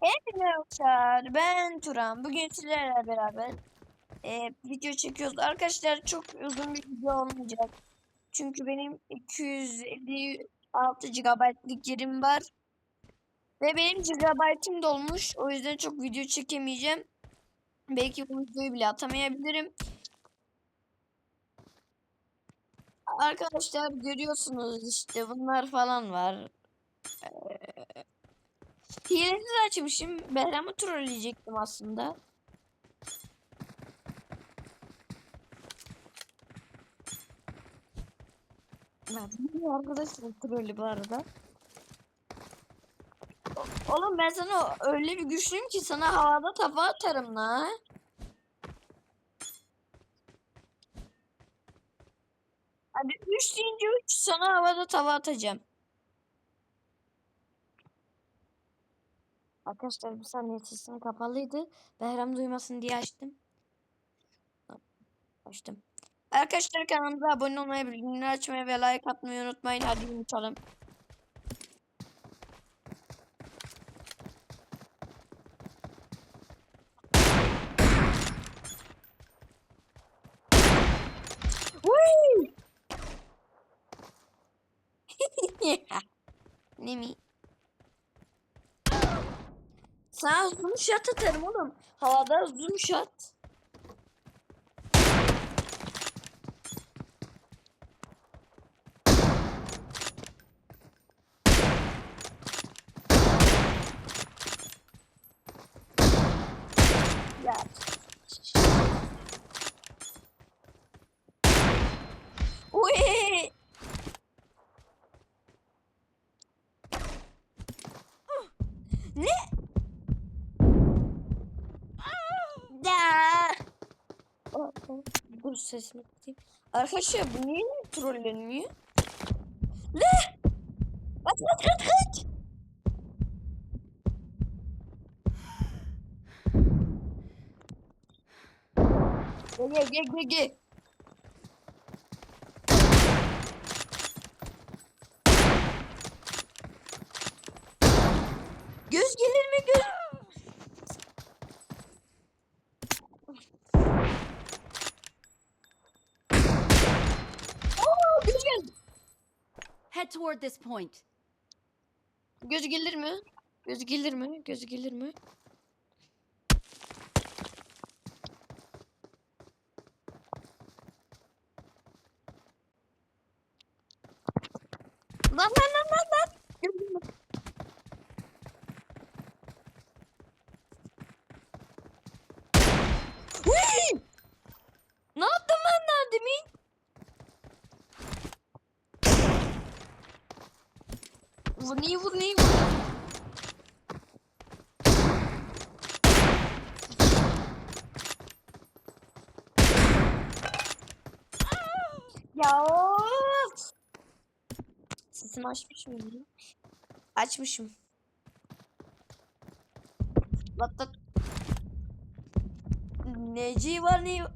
Hepinize arkadaşlar ben Turan. Bugün sizlerle beraber e, video çekiyoruz. Arkadaşlar çok uzun bir video olmayacak. Çünkü benim 256 GB'lık yerim var. Ve benim GB'ım dolmuş. O yüzden çok video çekemeyeceğim. Belki bu videoyu bile atamayabilirim. Arkadaşlar görüyorsunuz işte bunlar falan var. Hilesiz açmışım. Behram'ı trolleyecektim aslında. Ben bu arkadaşlar trolü bu arada. Oğlum ben sana öyle bir güçlüyüm ki sana havada tava atarım la. Hadi 3 deyince 3 sana havada tava atacağım. Arkadaşlar bir saniye sesim kapalıydı. Behram duymasın diye açtım. Açtım. Arkadaşlar kanalımıza abone olmayı, bildirimleri açmayı ve like atmayı unutmayın. Hadi unutalım. Whee! ne mi? Sana zoom shot atarım oğlum. Havada zoom shot. Ya. Sesini kısayım. Arkadaşlar bu niye trollenmiyor? Ne? Kaç kaç kaç kaç. Gel gel gel gel gel. Göz gelir mi göz? Head toward this point. Göz gelir mi? Göz gelir mi? Göz gelir mi? Lan lan lan lan lan. Vur neyi vur neyi vur. Ya! Sesimi açmış mıyım? Açmışım. Lat lat. Neci var ne?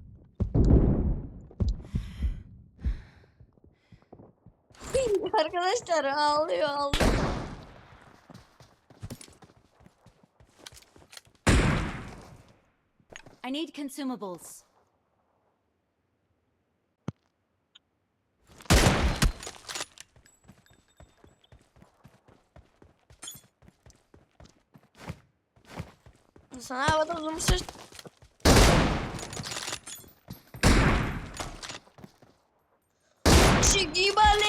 Arkadaşlar ağlıyor ağlıyor. I need consumables. Sana havada uzunmuştur. Şigiba leber leber.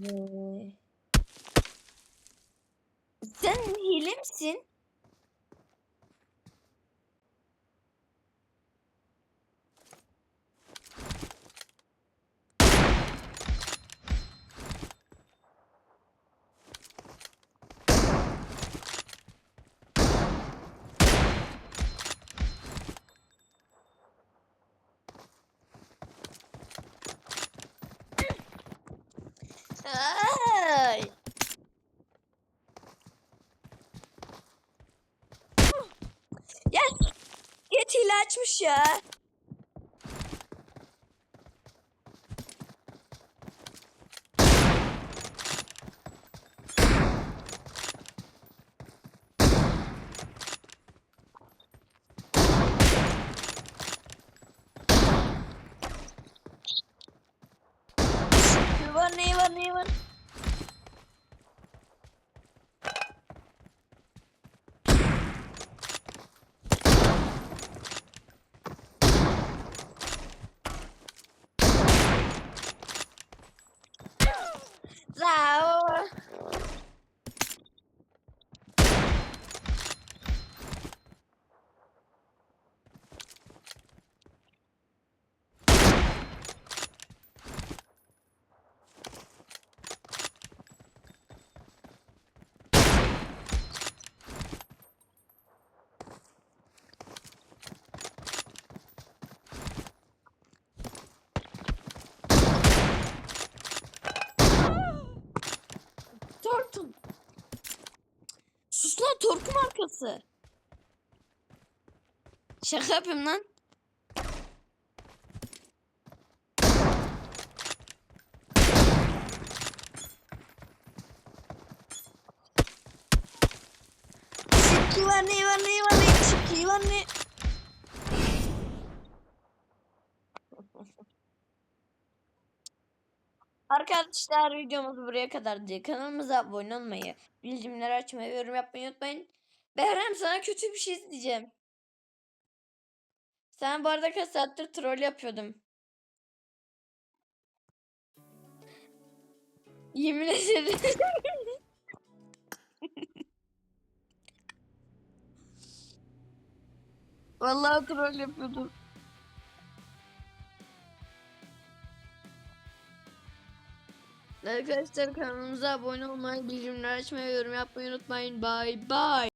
Sen hile misin? Ya Get hile açmış ya. Torku markası. Şaka yapıyorum lan. Çıkı var ne var ne var ne çıkı var ne. Arkadaşlar videomuz buraya kadardı. Kanalımıza abone olmayı, bildirimleri açmayı, yorum yapmayı unutmayın. Berem sana kötü bir şey diyeceğim. Sen bu arada kaç saattir troll yapıyordum. Yemin ederim. Vallahi troll yapıyordum. Arkadaşlar kanalımıza abone olmayı, bildirimleri açmayı, yorum yapmayı unutmayın. Bye bye.